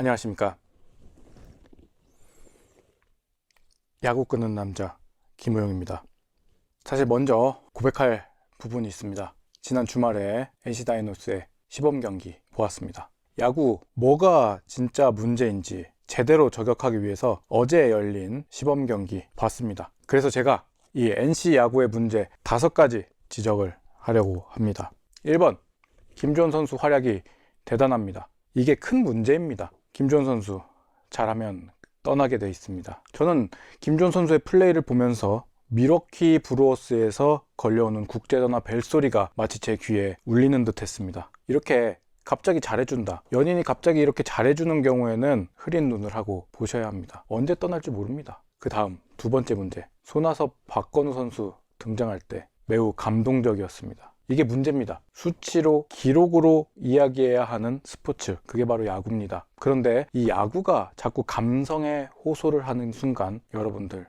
안녕하십니까. 야구 끄는 남자 김호영입니다. 사실 먼저 고백할 부분이 있습니다. 지난 주말에 NC 다이노스의 시범 경기 보았습니다. 야구 뭐가 진짜 문제인지 제대로 저격하기 위해서 어제 열린 시범 경기 봤습니다. 그래서 제가 이 NC 야구의 문제 다섯 가지 지적을 하려고 합니다. 1번 김주원 선수 활약이 대단합니다. 이게 큰 문제입니다. 김주원 선수 잘하면 떠나게 돼 있습니다. 저는 김주원 선수의 플레이를 보면서 미러키 브루어스에서 걸려오는 국제전화 벨소리가 마치 제 귀에 울리는 듯 했습니다. 이렇게 갑자기 잘해준다. 연인이 갑자기 이렇게 잘해주는 경우에는 흐린 눈을 하고 보셔야 합니다. 언제 떠날지 모릅니다. 그 다음 두 번째 문제. 손아섭 박건우 선수 등장할 때 매우 감동적이었습니다. 이게 문제입니다. 수치로 기록으로 이야기해야 하는 스포츠. 그게 바로 야구입니다. 그런데 이 야구가 자꾸 감성에 호소를 하는 순간 여러분들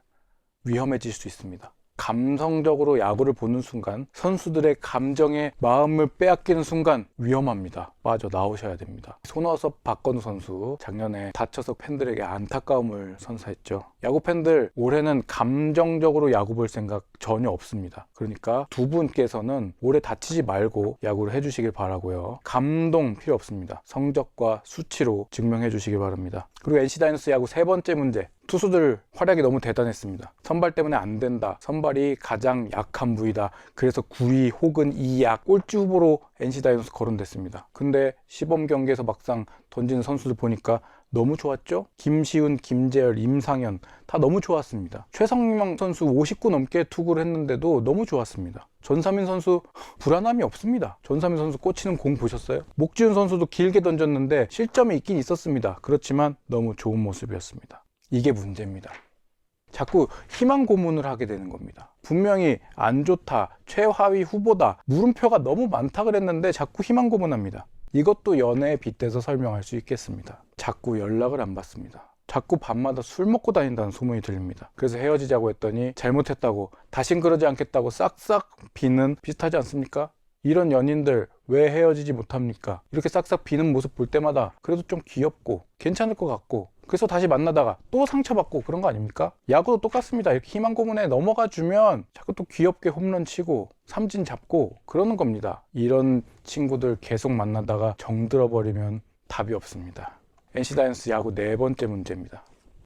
위험해질 수 있습니다. 감성적으로 야구를 보는 순간 선수들의 감정에 마음을 빼앗기는 순간 위험합니다. 빠져 나오셔야 됩니다. 손아섭 박건우 선수 작년에 다쳐서 팬들에게 안타까움을 선사했죠. 야구 팬들 올해는 감정적으로 야구 볼 생각 전혀 없습니다. 그러니까 두 분께서는 올해 다치지 말고 야구를 해주시길 바라고요. 감동 필요 없습니다. 성적과 수치로 증명해 주시길 바랍니다. 그리고 NC 다이노스 야구 세 번째 문제. 투수들 활약이 너무 대단했습니다. 선발 때문에 안 된다. 선발이 가장 약한 부위다. 그래서 9위 혹은 2약 꼴찌 후보로 NC 다이노스 거론됐습니다. 근데 시범 경기에서 막상 던지는 선수들 보니까 너무 좋았죠? 김시훈, 김재열, 임상현 다 너무 좋았습니다. 최성명 선수 59 넘게 투구를 했는데도 너무 좋았습니다. 전삼인 선수 불안함이 없습니다. 전삼인 선수 꽂히는 공 보셨어요? 목지훈 선수도 길게 던졌는데 실점이 있긴 있었습니다. 그렇지만 너무 좋은 모습이었습니다. 이게 문제입니다. 자꾸 희망 고문을 하게 되는 겁니다. 분명히 안 좋다, 최하위 후보다, 물음표가 너무 많다 그랬는데 자꾸 희망 고문합니다. 이것도 연애에 빗대서 설명할 수 있겠습니다. 자꾸 연락을 안 받습니다. 자꾸 밤마다 술 먹고 다닌다는 소문이 들립니다. 그래서 헤어지자고 했더니 잘못했다고 다신 그러지 않겠다고 싹싹 비는 비슷하지 않습니까? 이런 연인들 왜 헤어지지 못합니까? 이렇게 싹싹 비는 모습 볼 때마다 그래도 좀 귀엽고 괜찮을 것 같고 그래서 다시 만나다가 또 상처받고 그런 거 아닙니까? 야구도 똑같습니다. 이렇게 희망 고문에 넘어가 주면 자꾸 또 귀엽게 홈런 치고 삼진 잡고 그러는 겁니다. 이런 친구들 계속 만나다가 정들어 버리면 답이 없습니다. NC 다이언스 야구 네 번째 문제입니다.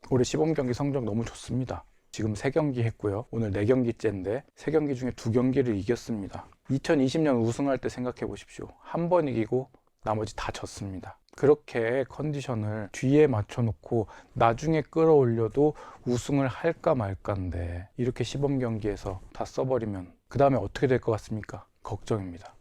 올해 시범 경기 성적 너무 좋습니다. 지금 세 경기 했고요. 오늘 네 경기째인데 세 경기 중에 두 경기를 이겼습니다. 2020년 우승할 때 생각해 보십시오. 한 번 이기고 나머지 다 졌습니다. 그렇게 컨디션을 뒤에 맞춰놓고 나중에 끌어올려도 우승을 할까 말까인데 이렇게 시범 경기에서 다 써버리면 그 다음에 어떻게 될 것 같습니까? 걱정입니다.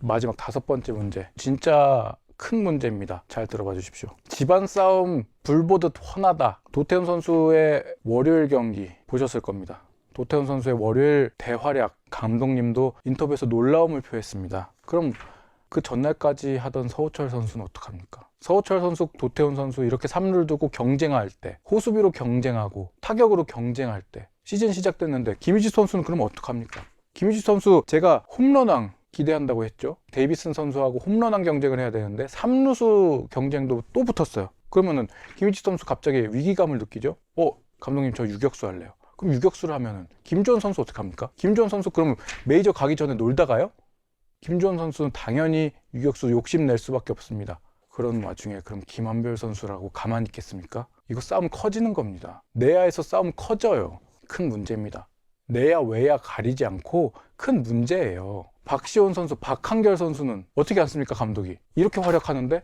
마지막 다섯 번째 문제. 진짜 큰 문제입니다. 잘 들어봐 주십시오. 집안 싸움 불보듯 훤하다. 도태훈 선수의 월요일 경기 보셨을 겁니다. 도태훈 선수의 월요일 대활약 감독님도 인터뷰에서 놀라움을 표했습니다. 그럼 그 전날까지 하던 서우철 선수는 어떡합니까? 서우철 선수, 도태훈 선수 이렇게 3루를 두고 경쟁할 때, 호수비로 경쟁하고 타격으로 경쟁할 때 시즌 시작됐는데 김희지 선수는 그럼 어떡합니까? 김희지 선수 제가 홈런왕 기대한다고 했죠. 데이비슨 선수하고 홈런왕 경쟁을 해야 되는데 3루수 경쟁도 또 붙었어요. 그러면은 김희지 선수 갑자기 위기감을 느끼죠. 어, 감독님 저 유격수 할래요. 그럼 유격수를 하면은 김주원 선수 어떡합니까? 김주원 선수 그럼 메이저 가기 전에 놀다가요? 김주원 선수는 당연히 유격수 욕심 낼 수밖에 없습니다. 그런 와중에 그럼 김한별 선수라고 가만히 있겠습니까? 이거 싸움 커지는 겁니다. 내야에서 싸움 커져요. 큰 문제입니다. 내야 외야 가리지 않고 큰 문제예요. 박시원 선수, 박한결 선수는 어떻게 않습니까, 감독이? 이렇게 활약하는데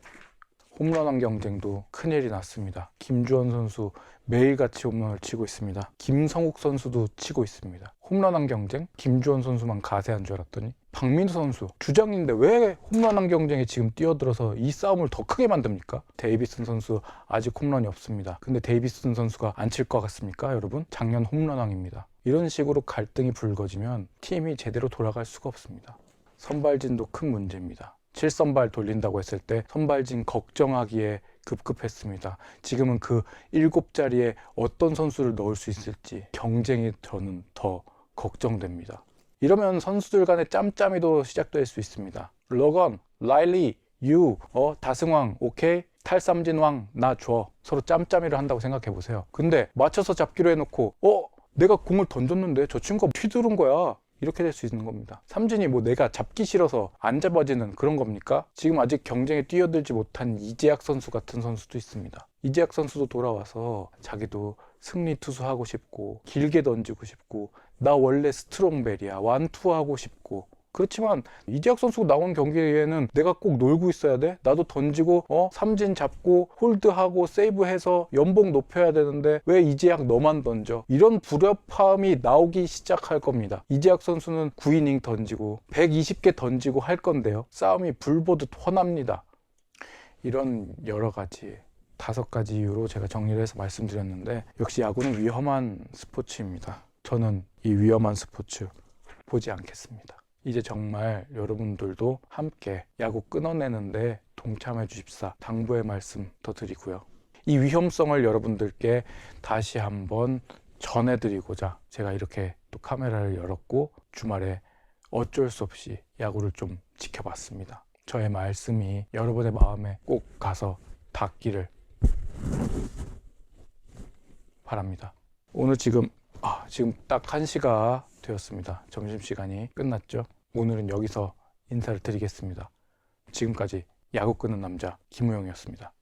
홈런왕 경쟁도 큰일이 났습니다. 김주원 선수 매일같이 홈런을 치고 있습니다. 김성욱 선수도 치고 있습니다. 홈런왕 경쟁? 김주원 선수만 가세한 줄 알았더니 박민수 선수 주장인데 왜 홈런왕 경쟁에 지금 뛰어들어서 이 싸움을 더 크게 만듭니까? 데이비슨 선수 아직 홈런이 없습니다. 근데 데이비슨 선수가 안 칠 것 같습니까, 여러분? 작년 홈런왕입니다. 이런 식으로 갈등이 불거지면 팀이 제대로 돌아갈 수가 없습니다. 선발진도 큰 문제입니다. 7선발 돌린다고 했을 때 선발진 걱정하기에 급급했습니다. 지금은 그 7자리에 어떤 선수를 넣을 수 있을지 경쟁이 저는 더 걱정됩니다. 이러면 선수들 간의 짬짬이도 시작될 수 있습니다. 러건, 라일리, 유, 어, 다승왕, 오케이? 탈삼진왕 나 줘. 서로 짬짬이를 한다고 생각해 보세요. 근데 맞춰서 잡기로 해놓고 어 내가 공을 던졌는데 저 친구가 휘두른 거야. 이렇게 될 수 있는 겁니다. 삼진이 뭐 내가 잡기 싫어서 안 잡아지는 그런 겁니까? 지금 아직 경쟁에 뛰어들지 못한 이재학 선수 같은 선수도 있습니다. 이재학 선수도 돌아와서 자기도 승리 투수하고 싶고 길게 던지고 싶고 나 원래 스트롱벨이야 완투 하고 싶고 그렇지만 이재학 선수가 나온 경기에는 내가 꼭 놀고 있어야 돼. 나도 던지고 어 삼진 잡고 홀드하고 세이브해서 연봉 높여야 되는데 왜 이재학 너만 던져? 이런 불협화음이 나오기 시작할 겁니다. 이재학 선수는 9이닝 던지고 120개 던지고 할 건데요. 싸움이 불보듯 훤합니다. 이런 여러 가지 다섯 가지 이유로 제가 정리를 해서 말씀드렸는데 역시 야구는 위험한 스포츠입니다. 저는 이 위험한 스포츠 보지 않겠습니다. 이제 정말 여러분들도 함께 야구 끊어내는데 동참해 주십사 당부의 말씀 더 드리고요. 이 위험성을 여러분들께 다시 한번 전해드리고자 제가 이렇게 또 카메라를 열었고 주말에 어쩔 수 없이 야구를 좀 지켜봤습니다. 저의 말씀이 여러분의 마음에 꼭 가서 닿기를 바랍니다. 오늘 지금 아, 지금 딱 1시가 되었습니다. 점심시간이 끝났죠. 오늘은 여기서 인사를 드리겠습니다. 지금까지 야구 끄는 남자 김우영이었습니다.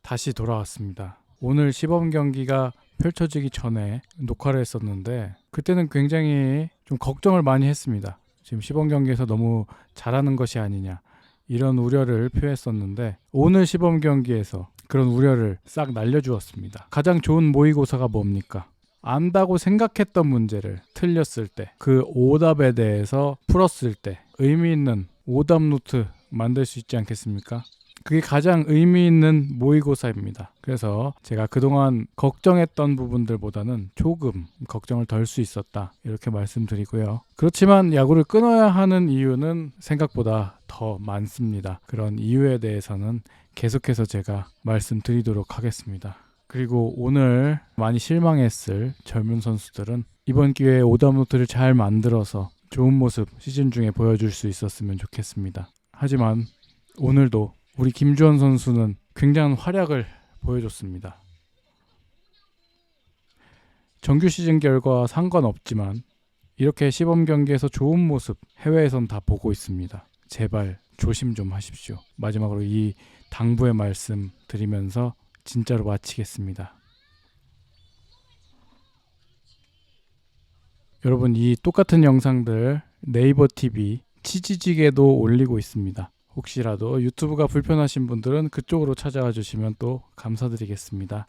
다시 돌아왔습니다. 오늘 시범 경기가 펼쳐지기 전에 녹화를 했었는데 그때는 굉장히 좀 걱정을 많이 했습니다. 지금 시범 경기에서 너무 잘하는 것이 아니냐 이런 우려를 표했었는데 오늘 시범 경기에서 그런 우려를 싹 날려주었습니다. 가장 좋은 모의고사가 뭡니까? 안다고 생각했던 문제를 틀렸을 때 그 오답에 대해서 풀었을 때 의미 있는 오답 노트 만들 수 있지 않겠습니까? 그게 가장 의미 있는 모의고사입니다. 그래서 제가 그동안 걱정했던 부분들보다는 조금 걱정을 덜 수 있었다. 이렇게 말씀드리고요. 그렇지만 야구를 끊어야 하는 이유는 생각보다 더 많습니다. 그런 이유에 대해서는 계속해서 제가 말씀드리도록 하겠습니다. 그리고 오늘 많이 실망했을 젊은 선수들은 이번 기회에 오답 노트를 잘 만들어서 좋은 모습 시즌 중에 보여줄 수 있었으면 좋겠습니다. 하지만 오늘도 우리 김주원 선수는 굉장한 활약을 보여줬습니다. 정규 시즌 결과와 상관없지만 이렇게 시범 경기에서 좋은 모습 해외에선 다 보고 있습니다. 제발 조심 좀 하십시오. 마지막으로 이 당부의 말씀 드리면서 진짜로 마치겠습니다. 여러분 이 똑같은 영상들 네이버 TV 치지직에도 올리고 있습니다. 혹시라도 유튜브가 불편하신 분들은 그쪽으로 찾아와 주시면 또 감사드리겠습니다.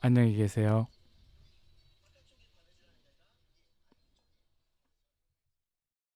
안녕히 계세요.